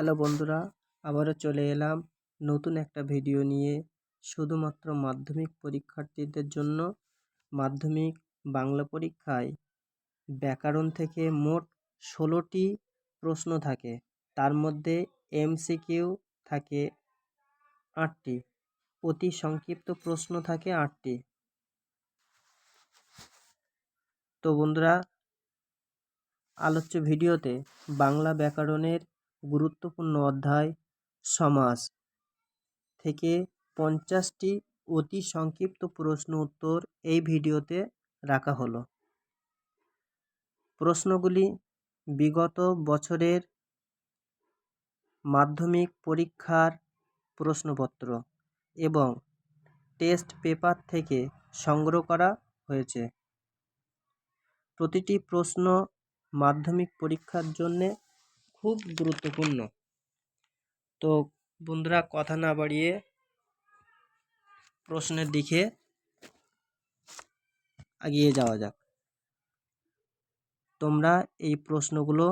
Hello বন্ধুরা, আবারও চলে এলাম নতুন একটা ভিডিও নিয়ে। শুধুমাত্র মাধ্যমিক পরীক্ষার্থীদের জন্য মাধ্যমিক বাংলা পরীক্ষায় ব্যাকরণ থেকে মোট ষোলোটি প্রশ্ন থাকে। তার মধ্যে এমসিকিউ থাকে আটটি, অতি সংক্ষিপ্ত প্রশ্ন থাকে আটটি। তো বন্ধুরা, আলোচ্য ভিডিওতে বাংলা ব্যাকরণের গুরুত্বপূর্ণ অধ্যায়, সমাস। থেকে পঞ্চাশটি অতি সংক্ষিপ্ত প্রশ্ন উত্তর এই ভিডিওতে রাখা হলো। প্রশ্নগুলি বিগত বছরের মাধ্যমিক পরীক্ষার প্রশ্নপত্র এবং টেস্ট পেপার থেকে সংগ্রহ করা হয়েছে। প্রতিটি প্রশ্ন মাধ্যমিক পরীক্ষার জন্যে খুব গুরুত্বপূর্ণ। তো বন্ধুরা, কথা না বাড়িয়ে প্রশ্নের দিকে এগিয়ে যাওয়া যাক। তোমরা এই প্রশ্নগুলো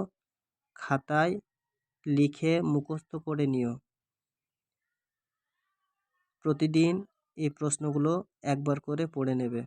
খাতায় লিখে মুখস্থ করে নিও। প্রতিদিন এই প্রশ্নগুলো একবার করে পড়ে নেবে।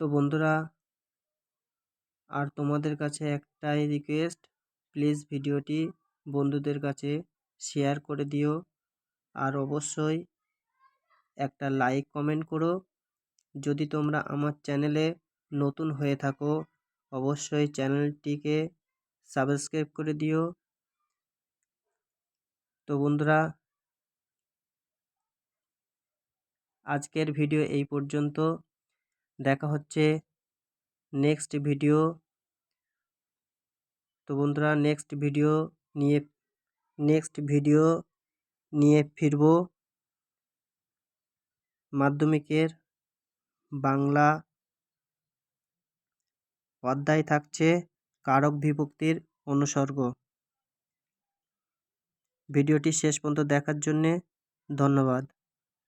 তো বন্ধুরা, আর তোমাদের কাছে একটাই রিকোয়েস্ট প্লিজ ভিডিওটি বন্ধুদের কাছে শেয়ার করে দিও। আর অবশ্যই একটা লাইক কমেন্ট করো। যদি তোমরা আমার চ্যানেলে নতুন হয়ে থাকো, অবশ্যই চ্যানেলটিকে সাবস্ক্রাইব করে দিও। তো বন্ধুরা আজকের ভিডিও এই পর্যন্ত। দেখা হচ্ছে নেক্সট ভিডিও তো বন্ধুরা নেক্সট ভিডিও নিয়ে নেক্সট ভিডিও নিয়ে ফিরব মাধ্যমিকের বাংলা অধ্যায় থাকছে কারক বিভক্তির অনুসর্গ। ভিডিওটি শেষ পর্যন্ত দেখার জন্যে ধন্যবাদ।